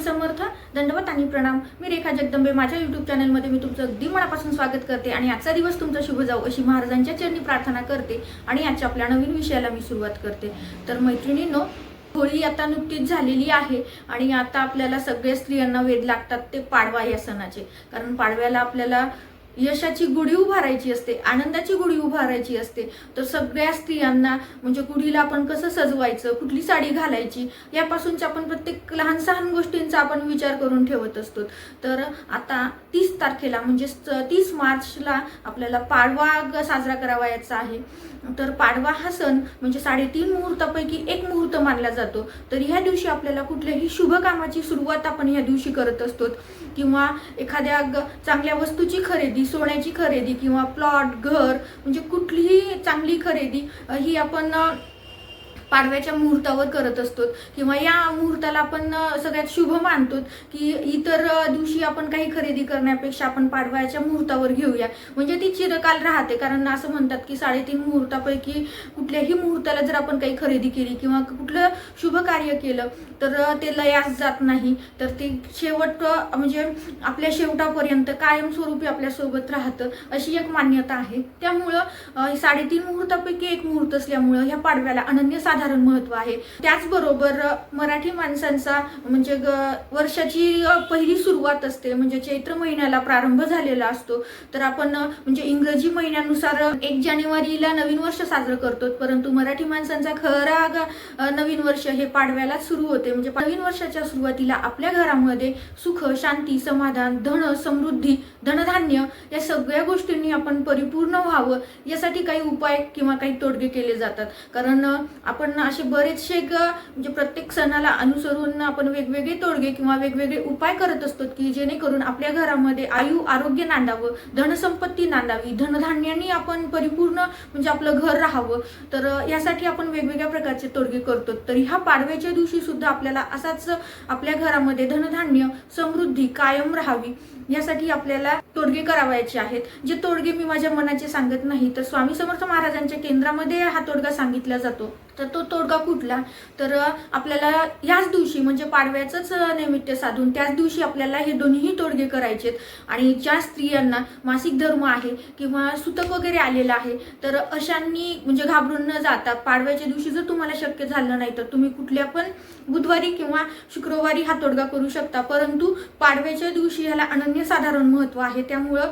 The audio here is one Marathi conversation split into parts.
स्वामी समर्थ दंडवत आणि प्रणाम. मी रेखा जगदंबे माझ्या युट्यूब चॅनलमध्ये मी तुमचं अगदी मनापासून स्वागत करते आणि आजचा दिवस तुमचा शुभ जाऊ अशी महाराजांच्या चरणी प्रार्थना करते आणि आजच्या आपल्या नवीन विषयाला मी सुरुवात करते. तर मैत्रिणींनो होळी आता नुकतीच झालेली आहे आणि आता आपल्याला सगळ्या स्त्रियांना वेद लागतात ते पाडवा या सणाचे. कारण पाडव्याला आपल्याला यशाची गुढी उभारायची असते आनंदाची गुढी उभारायची असते. तर सगळ्या स्त्रियांना म्हणजे गुढीला आपण कसं सजवायचं कुठली साडी घालायची यापासूनच्या आपण प्रत्येक लहान सहान गोष्टींचा आपण विचार करून ठेवत असतो. तर आता तीस तारखेला म्हणजे तीस मार्चला आपल्याला पाडवा साजरा करावायचा आहे. तर पाडवा हा सण म्हणजे साडेतीन मुहूर्तापैकी एक मुहूर्त मानला जातो. तर ह्या दिवशी आपल्याला कुठल्याही शुभ कामाची सुरुवात आपण ह्या दिवशी करत असतो. किंवा एखाद्या चांगल्या वस्तूची खरेदी सोन्याची खरेदी किंवा प्लॉट घर म्हणजे कुठलीही चांगली खरेदी ही आपण पाडव्याच्या मुहूर्तावर करत असतो. किंवा या मुहूर्ताला आपण सगळ्यात शुभ मानतो की इतर दिवशी आपण काही खरेदी करण्यापेक्षा आपण पाडव्याच्या मुहूर्तावर घेऊया. म्हणजे ती चिरकाल राहते. कारण असं म्हणतात की साडेतीन मुहूर्तापैकी कुठल्याही मुहूर्ताला जर आपण काही खरेदी केली किंवा कुठलं शुभ कार्य केलं तर ते लयास जात नाही. तर ते शेवट म्हणजे आपल्या शेवटापर्यंत कायमस्वरूपी आपल्यासोबत राहतं अशी एक मान्यता आहे. त्यामुळं साडेतीन मुहूर्तापैकी एक मुहूर्त असल्यामुळं ह्या पाडव्याला अनन्यसाधारण महत्त्व आहे. त्याचबरोबर मराठी माणसांचा म्हणजे ग- वर्षाची पहिली सुरुवात असते. म्हणजे चैत्र महिन्याला प्रारंभ झालेला असतो. तर आपण म्हणजे इंग्रजी महिन्यानुसार एक जानेवारीला नवीन वर्ष साजरं करतो. परंतु मराठी माणसांचा खरा ग- नवीन वर्ष हे पाडव्यालाच सुरू होते. म्हणजे नवीन वर्षाच्या सुरुवातीला आपल्या घरामध्ये सुख शांती समाधान धन समृद्धी धनधान्य या सगळ्या गोष्टींनी आपण परिपूर्ण व्हावं यासाठी काही उपाय किंवा काही तोडगे केले जातात. कारण आपण आपण असे बरेचसे म्हणजे प्रत्येक सणाला अनुसरून आपण वेगवेगळे तोडगे किंवा वेगवेगळे उपाय करत असतो की जेणेकरून आपल्या घरामध्ये आयु आरोग्य नांदावं धनसंपत्ती नांदावी धनधान्यांनी आपण परिपूर्ण म्हणजे आपलं घर राहावं. तर यासाठी आपण वेगवेगळ्या प्रकारचे तोडगे करतो. तर ह्या पाडव्याच्या दिवशी सुद्धा आपल्याला असाच आपल्या घरामध्ये धनधान्य समृद्धी कायम राहावी यासाठी आपल्याला तोडगे करावायचे आहेत. जे तोडगे मी माझ्या मनाचे सांगत नाही तर स्वामी समर्थ महाराजांच्या केंद्रामध्ये हा तोडगा सांगितला जातो. तर तो तोडगा कुठला? तर आपल्याला याच दिवशी म्हणजे पाडव्याचंच नैमित्य साधून त्याच दिवशी आपल्याला हे दोन्हीही तोडगे करायचे आहेत आणि ज्या स्त्रियांना मासिक धर्म आहे किंवा सुतक वगैरे आलेलं आहे तर अशांनी म्हणजे घाबरून न जाता पाडव्याच्या दिवशी जर तुम्हाला शक्य झालं नाही तर तुम्ही कुठल्या पण बुधवारी किंवा शुक्रवारी हा तोडगा करू शकता. परंतु पाडव्याच्या दिवशी ह्याला अनन्यसाधारण महत्त्व आहे. त्यामुळं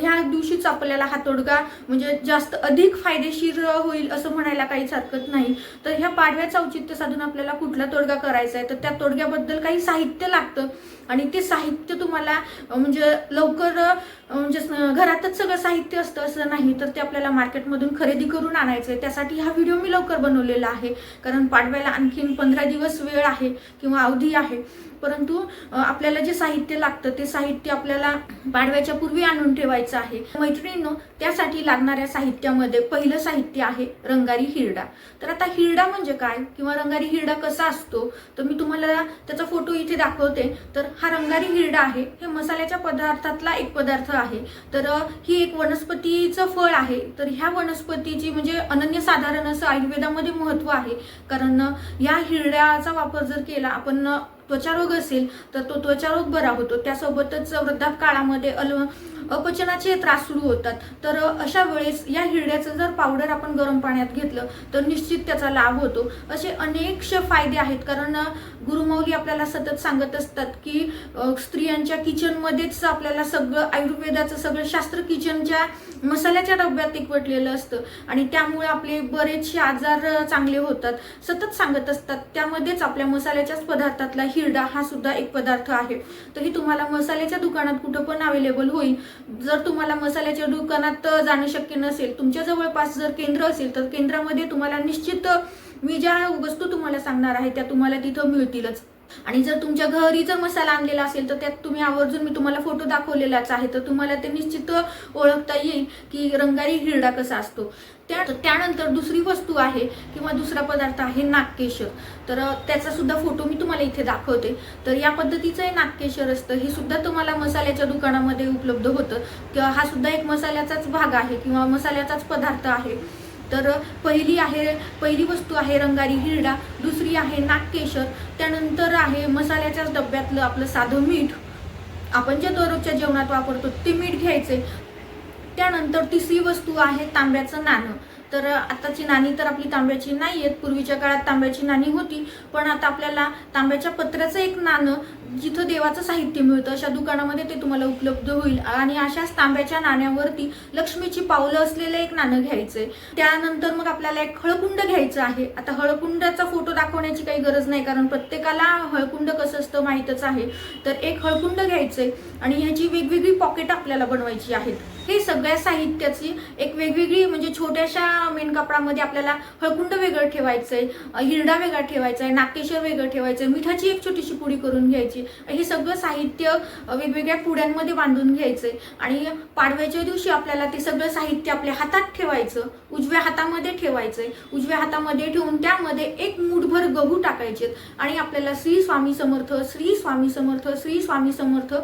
ह्या दिवशीच आपल्याला हा तोडगा म्हणजे जास्त अधिक फायदेशीर होईल असं म्हणायला काहीच हरकत नाही. तर ह्या पाडव्याचं औचित्य साधून आपल्याला कुठला तोडगा करायचा आहे? तर त्या तोडग्याबद्दल काही साहित्य लागतं. आणि ते साहित्य तुम्हाला म्हणजे लवकर अ, म्हणजे घरातच सगळं साहित्य असतं असं नाही. तर ते आपल्याला मार्केटमधून खरेदी करून आणायचं आहे त्यासाठी हा व्हिडिओ मी लवकर बनवलेला आहे. कारण पाडव्याला आणखीन पंधरा दिवस वेळ आहे किंवा अवधी आहे. परंतु आपल्याला जे साहित्य लागतं ते साहित्य आपल्याला पाडव्याच्या पूर्वी आणून ठेवायचं आहे. मैत्रिणींनो त्यासाठी लागणाऱ्या साहित्यामध्ये पहिलं साहित्य आहे रंगारी हिरडा. तर आता हिरडा म्हणजे काय किंवा रंगारी हिरडा कसा असतो? तर मी तुम्हाला त्याचा फोटो इथे दाखवते. तर हा रंगारी हिरडा आहे. हे मसाल्याच्या पदार्थातला एक पदार्थ आहे. तर ही एक वनस्पतीचं फळ आहे. तर ह्या वनस्पतीची म्हणजे अनन्यसाधारण असं आयुर्वेदामध्ये महत्त्व आहे. कारण या हिरड्याचा वापर जर केला आपण त्वचारोग असेल तर तो त्वचारोग बरा होतो. त्यासोबतच वृद्धापकाळामध्ये अल अपचनाचे त्रास सुरू होतात. तर अशा वेळेस या हिरड्याचं जर पावडर आपण गरम पाण्यात घेतलं तर निश्चित त्याचा लाभ होतो. असे अनेकशे फायदे आहेत. कारण गुरुमौली आपल्याला सतत सांगत असतात की स्त्रियांच्या किचनमध्येच आपल्याला सगळं आयुर्वेदाचं सगळं शास्त्र किचनच्या मसाल्याच्या डब्यात एकवटलेलं असतं. आणि त्यामुळे आपले बरेचसे आजार चांगले होतात. सतत सांगत असतात. त्यामध्येच आपल्या मसाल्याच्याच पदार्थातला हिरडा हा सुद्धा एक पदार्थ आहे. तर ही तुम्हाला मसाल्याच्या दुकानात कुठं पण अवेलेबल होईल जर तुम्हाला मसाल्याच्या दुकानात जाणं शक्य नसेल तुमच्या जवळपास जर केंद्र असेल तर केंद्रामध्ये तुम्हाला निश्चित मी ज्या वस्तू तुम्हाला सांगणार आहे त्या तुम्हाला तिथं मिळतीलच. आणि जर तुमच्या घरी जर मसाला आणलेला असेल तर त्यात तुम्ही आवर्जून मी तुम्हाला फोटो दाखवलेलाच आहे. तर तुम्हाला ते निश्चित ओळखता येईल की रंगारी हिरडा कसा असतो. त्या त्यानंतर दुसरी वस्तू आहे किंवा दुसरा पदार्थ आहे नागकेशर. तर त्याचा सुद्धा फोटो मी तुम्हाला इथे दाखवते. तर या पद्धतीचं हे नागकेशर असतं. हे सुद्धा तुम्हाला मसाल्याच्या दुकानामध्ये उपलब्ध होतं. किंवा हा सुद्धा एक मसाल्याचाच भाग आहे किंवा मसाल्याचाच पदार्थ आहे. तर पहिली आहे पहिली वस्तू आहे रंगारी हिरडा दुसरी आहे नागकेशर त्यानंतर आहे मसाल्याच्याच डब्यातलं आपलं साधं मीठ. आपण जे दररोजच्या जेवणात वापरतो ते मीठ घ्यायचे त्यानंतर तिसरी वस्तू आहे तांब्याचं नाणं. तर आताची नाणी तर आपली तांब्याची नाही आहेत. पूर्वीच्या काळात तांब्याची नाणी होती पण आता आपल्याला तांब्याच्या पत्र्याचं एक नाणं जिथं देवाचं साहित्य मिळतं अशा दुकानामध्ये ते तुम्हाला उपलब्ध होईल. आणि अशाच तांब्याच्या नाण्यावरती लक्ष्मीची पावलं असलेलं एक नाणं घ्यायचं आहे त्यानंतर मग आपल्याला एक हळकुंड घ्यायचं आहे. आता हळकुंडाचा फोटो दाखवण्याची काही गरज नाही कारण प्रत्येकाला हळकुंड कसं असतं माहीतच आहे. तर एक हळकुंड घ्यायचं आहे आणि ह्याची वेगवेगळी पॉकेट आपल्याला बनवायची आहेत. हे सगळ्या साहित्याची एक वेगवेगळी म्हणजे छोट्याशा मेनकापडामध्ये आपल्याला हळकुंड वेगळं ठेवायचंय आहे हिरडा वेगळा ठेवायचा आहे नाकेश्वर वेगळं ठेवायचंय मिठाची एक छोटीशी पुडी करून घ्यायची. हे सगळं साहित्य वेगवेगळ्या पुड्यांमध्ये बांधून घ्यायचंय. आणि पाडव्याच्या दिवशी आपल्याला ते सगळं साहित्य आपल्या हातात ठेवायचं उजव्या हातामध्ये ठेवायचंय. उजव्या हातामध्ये ठेवून त्यामध्ये एक मुठभर गहू टाकायचे आणि आपल्याला श्री स्वामी समर्थ श्री स्वामी समर्थ श्री स्वामी समर्थ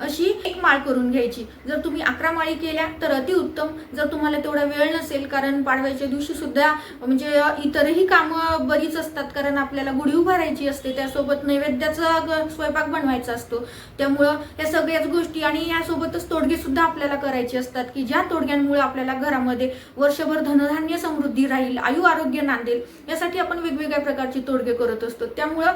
अशी एक माळ करून घ्यायची. जर तुम्ही अकरा माळी केल्या तर अतिउत्तम जर तुम्हाला तेवढा वेळ नसेल कारण पाडव्याच्या दिवशी सुद्धा म्हणजे इतरही कामं बरीच असतात कारण आपल्याला गुढी उभारायची असते त्यासोबत नैवेद्याचा ग- स्वयंपाक बनवायचा असतो. त्यामुळं या सगळ्याच गोष्टी आणि यासोबतच तोडगे सुद्धा आपल्याला करायचे असतात की ज्या तोडग्यांमुळे आपल्याला घरामध्ये वर्षभर धनधान्य समृद्धी राहील आयु आरोग्य नांदेल यासाठी आपण वेगवेगळ्या प्रकारची तोडगे करत असतो. त्यामुळं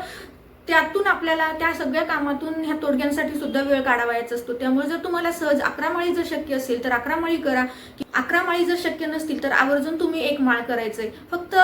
त्यातून आपल्याला त्या सगळ्या कामातून ह्या तोडग्यांसाठी सुद्धा वेळ काढावायचा असतो. त्यामुळे जर तुम्हाला सहज अकरा माळी जर शक्य असेल तर अकरा माळी करा. की अकरा माळी जर शक्य नसतील तर आवर्जून तुम्ही एक माळ करायचंय. फक्त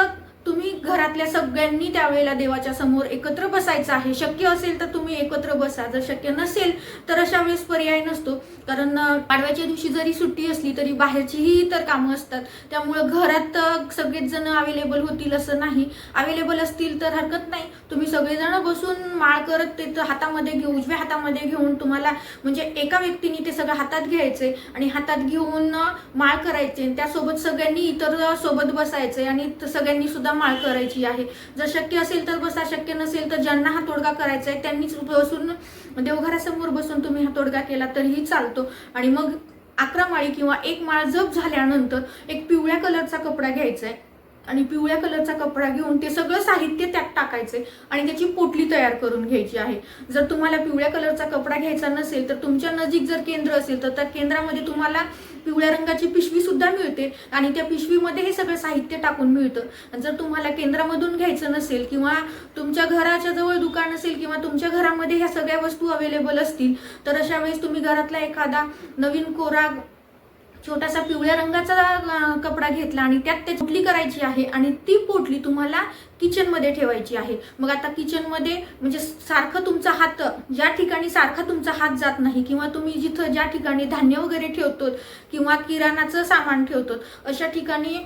तुम्ही घरातल्या सगळ्यांनी त्यावेळेला देवाच्या समोर एकत्र बसायचं आहे. शक्य असेल तर तुम्ही एकत्र बसा. जर शक्य नसेल तर अशा वेळेस पर्याय नसतो. कारण पाडव्याच्या दिवशी जरी सुट्टी असली तरी बाहेरचीही तर कामं असतात. त्यामुळं घरात सगळेच जण अवेलेबल होतील असं नाही. अवेलेबल असतील तर हरकत नाही. तुम्ही सगळेजण बसून माळ करत ते तर हातामध्ये घेऊ उजव्या हातामध्ये घेऊन तुम्हाला म्हणजे एका व्यक्तीने ते सगळं हातात घ्यायचे आणि हातात घेऊन माळ करायचे आणि त्यासोबत सगळ्यांनी इतर सोबत बसायचे आणि सगळ्यांनी सुद्धा माळ करायची आहे. जर शक्य असेल तर बसा शक्य नसेल तर ज्यांना हा तोडगा करायचा आहे त्यांनीच बसून देवघरासमोर बसून तुम्ही हा तोडगा केला तरीही चालतो. आणि मग अकरा माळी किंवा एक माळ जप झाल्यानंतर एक पिवळ्या कलरचा कपडा घ्यायचा आहे आणि पिवळ्या कलरचा कपडा घेऊन ते सगळं साहित्य त्यात टाकायचे आणि त्याची पोटली तयार करून घ्यायची आहे. जर तुम्हाला पिवळ्या कलरचा कपडा घ्यायचा नसेल तर तुमच्या नजीक जर केंद्र असेल तर त्या केंद्रामध्ये तुम्हाला पिवळ्या रंगाची पिशवी सुद्धा मिळते आणि त्या पिशवीमध्ये हे सगळं साहित्य टाकून मिळतं. जर तुम्हाला केंद्रामधून घ्यायचं नसेल किंवा तुमच्या घराच्या जवळ दुकान असेल किंवा तुमच्या घरामध्ये ह्या सगळ्या वस्तू अवेलेबल असतील तर अशा वेळेस तुम्ही घरातला एखादा नवीन कोरा छोटासा पिवळ्या रंगाचा कपडा घेतला आणि त्यात ते पोटली करायची आहे आणि ती पोटली तुम्हाला किचनमध्ये ठेवायची आहे. मग आता किचनमध्ये म्हणजे सारखं तुमचा हात ज्या ठिकाणी सारखा तुमचा हात जात नाही किंवा तुम्ही जिथं ज्या ठिकाणी धान्य वगैरे ठेवतो किंवा किराणाचं सामान ठेवतो अशा ठिकाणी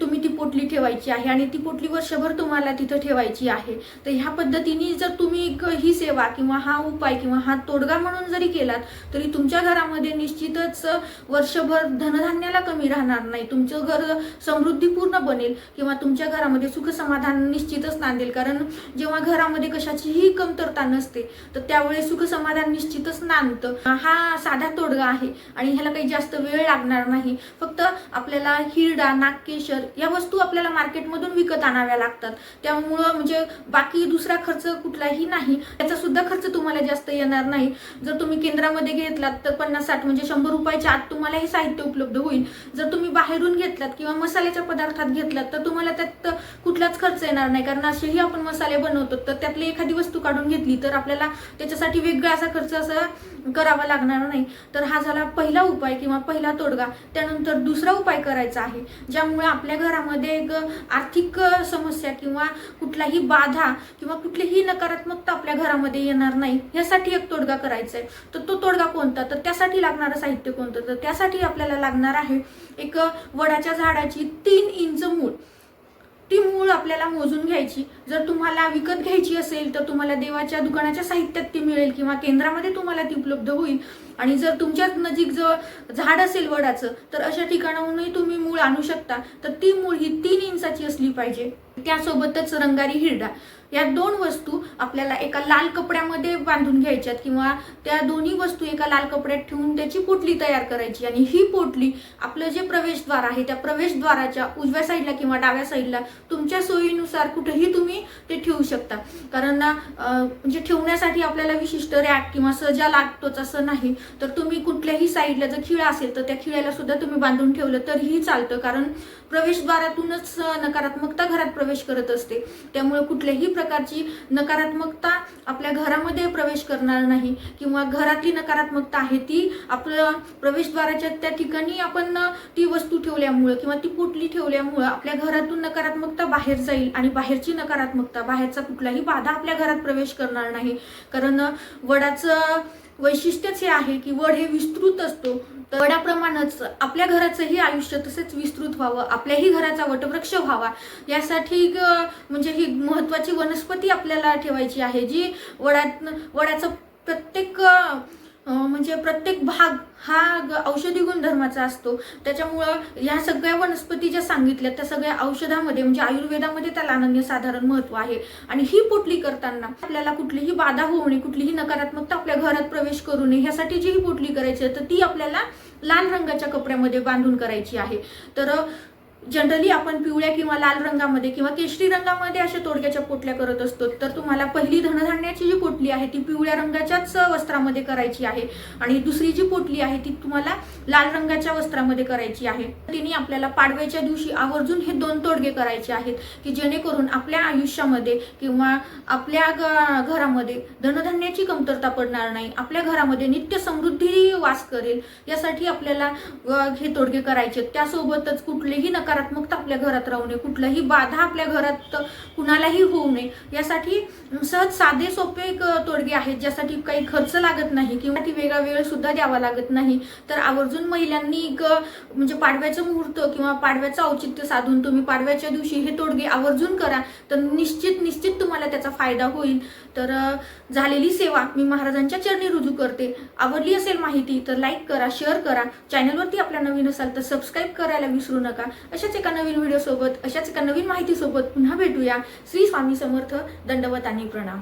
तुम्ही ती पोटली ठेवायची आहे आणि ती पोटली वर्षभर तुम्हाला तिथं ठेवायची आहे. तर ह्या पद्धतीने जर तुम्ही एक ही सेवा किंवा हा उपाय किंवा हा तोडगा म्हणून जरी केलात तरी तुमच्या घरामध्ये निश्चितच वर्षभर धनधान्याला कमी राहणार नाही. तुमचं घर समृद्धीपूर्ण बनेल किंवा तुमच्या घरामध्ये सुख समाधान निश्चितच नांदेल. कारण जेव्हा घरामध्ये कशाचीही कमतरता नसते तर त्यावेळेस सुख समाधान निश्चितच नांदतं. हा साधा तोडगा आहे आणि ह्याला काही जास्त वेळ लागणार नाही. फक्त आपल्याला हिरडा नागकेशर या वस्तू आपल्याला मार्केटमधून विकत आणाव्या लागतात. त्यामुळं म्हणजे बाकी दुसरा खर्च कुठलाही नाही. त्याचा सुद्धा खर्च तुम्हाला जास्त येणार नाही. जर तुम्ही केंद्रामध्ये घेतलात तर पन्नास साठ म्हणजे शंभर रुपयाच्या आत तुम्हाला हे साहित्य उपलब्ध होईल. जर तुम्ही बाहेरून घेतलात किंवा मसाल्याच्या पदार्थात घेतलात तर तुम्हाला त्यात कुठलाच खर्च येणार नाही. कारण असेही आपण मसाले बनवतो तर त्यातली एखादी वस्तू काढून घेतली तर आपल्याला त्याच्यासाठी वेगळा असा खर्च असा करावा लागणार नाही. तर हा झाला पहिला उपाय किंवा पहिला तोडगा. त्यानंतर दुसरा उपाय करायचा आहे ज्यामुळे आपल्या घरामध्ये एक आर्थिक समस्या किंवा कुठलाही बाधा किंवा कुठलीही नकारात्मकता आपल्या घरामध्ये येणार नाही यासाठी एक तोडगा करायचा आहे. तर तो तोडगा कोणता? तर त्यासाठी लागणारं साहित्य कोणतं? तर त्यासाठी आपल्याला लागणार आहे एक वडाच्या झाडाची तीन इंच मूळ ती मूळ आपल्याला मोजून घ्यायची. जर तुम्हाला विकत घ्यायची असेल तर तुम्हाला देवाच्या दुकानाच्या साहित्यात ती मिळेल किंवा केंद्रामध्ये तुम्हाला ती उपलब्ध होईल. आणि जर तुमच्याच नजीक जर झाड असेल वडाचं तर अशा ठिकाणाहूनही तुम्ही मूळ आणू शकता. तर ती मूळ ही तीन इंचाची असली पाहिजे. त्यासोबतच रंगारी हिरडा. या दोन वस्तू आपल्याला एका लाल कपड्यामध्ये बांधून घ्यायच्यात किंवा त्या दोन्ही वस्तू एका लाल कपड्यात ठेवून त्याची पोटली तयार करायची. आणि ही पोटली आपलं जे प्रवेशद्वार आहे त्या प्रवेशद्वाराच्या उजव्या साईडला किंवा डाव्या साईडला तुमच्या सोयीनुसार कुठेही तुम्ही ते ठेवू शकता. कारण म्हणजे ठेवण्यासाठी आपल्याला विशिष्ट रॅक किंवा सजा लागतोच असं नाही. तर तुम्ही कुठल्याही साईडला जर खिळा असेल तर त्या खिळ्याला सुद्धा तुम्ही बांधून ठेवलं तरीही चालतं. कारण प्रवेशद्वारातूनच नकारात्मकता घरात प्रवेश करत असते. त्यामुळे कुठल्याही प्रकारची नकारात्मकता आपल्या घरामध्ये प्रवेश करणार नाही किंवा घरातली नकारात्मकता आहे ती आपलं प्रवेशद्वाराच्या त्या ठिकाणी आपण ती वस्तू ठेवल्यामुळं किंवा ती पोटली ठेवल्यामुळं आपल्या घरातून नकारात्मकता बाहेर जाईल आणि बाहेरची नकारात्मकता बाहेरचा कुठलाही बाधा आपल्या घरात प्रवेश करणार नाही. कारण वडाचं वैशिष्ट्यच हे आहे की वड हे विस्तृत असतो. तर आपल्या घराचंही आयुष्य तसेच विस्तृत व्हावं आपल्याही घराचा वटवृक्ष व्हावा यासाठी म्हणजे ही महत्वाची वनस्पती आपल्याला ठेवायची आहे जी वडात वडाचं प्रत्येक म्हणजे प्रत्येक भाग हा ग- औषधी गुणधर्माचा असतो. त्याच्यामुळं या सगळ्या वनस्पती ज्या सांगितल्या त्या सगळ्या औषधामध्ये म्हणजे आयुर्वेदामध्ये त्याला अनन्यसाधारण महत्त्व आहे. आणि ही पोटली करताना आपल्याला कुठलीही बाधा होऊ नये कुठलीही नकारात्मकता आपल्या घरात प्रवेश करू नये ह्यासाठी जी ही पोटली करायची आहे तर ती आपल्याला लाल रंगाच्या कपड्यामध्ये बांधून करायची आहे. तर जनरली आपण पिवळ्या किंवा लाल रंगामध्ये किंवा केशरी रंगामध्ये अशा तोडग्याच्या पोटल्या करत असतो. तर तुम्हाला पहिली धनधान्याची जी पोटली आहे ती पिवळ्या रंगाच्याच वस्त्रामध्ये करायची आहे. आणि दुसरी जी पोटली आहे ती तुम्हाला लाल रंगाच्या वस्त्रामध्ये करायची आहे. तिने आपल्याला पाडव्याच्या दिवशी आवर्जून हे दोन तोडगे करायचे आहेत की जेणेकरून आपल्या आयुष्यामध्ये किंवा आपल्या ग- घरामध्ये धनधान्याची कमतरता पडणार नाही. आपल्या घरामध्ये नित्य समृद्धी वास करेल. यासाठी आपल्याला हे तोडगे करायचे आहेत. त्यासोबतच नकार सकारात्मकता आपल्या घरात राहू नये. कुठलाही बाधा आपल्या घरात कुणालाही होऊ नये. यासाठी सहज साधे सोपे एक तोडगे आहेत ज्यासाठी काही खर्च लागत नाही किंवा ती वेगळा वेळ सुद्धा द्यावा लागत नाही. तर आवर्जून महिलांनी एक म्हणजे पाडव्याचं मुहूर्त किंवा पाडव्याचं औचित्य साधून तुम्ही पाडव्याच्या दिवशी हे तोडगे आवर्जून करा. तर निश्चित निश्चित तुम्हाला त्याचा फायदा होईल. तर झालेली सेवा मी महाराजांच्या चरणी रुजू करते. आवडली असेल माहिती तर लाईक करा शेअर करा. चॅनलवरती आपल्या नवीन असाल तर सबस्क्राईब करायला विसरू नका. अशाच एका नवीन व्हिडिओ सोबत अशाच एका नवीन माहितीसोबत पुन्हा भेटूया. श्री स्वामी समर्थ दंडवत आणि प्रणाम.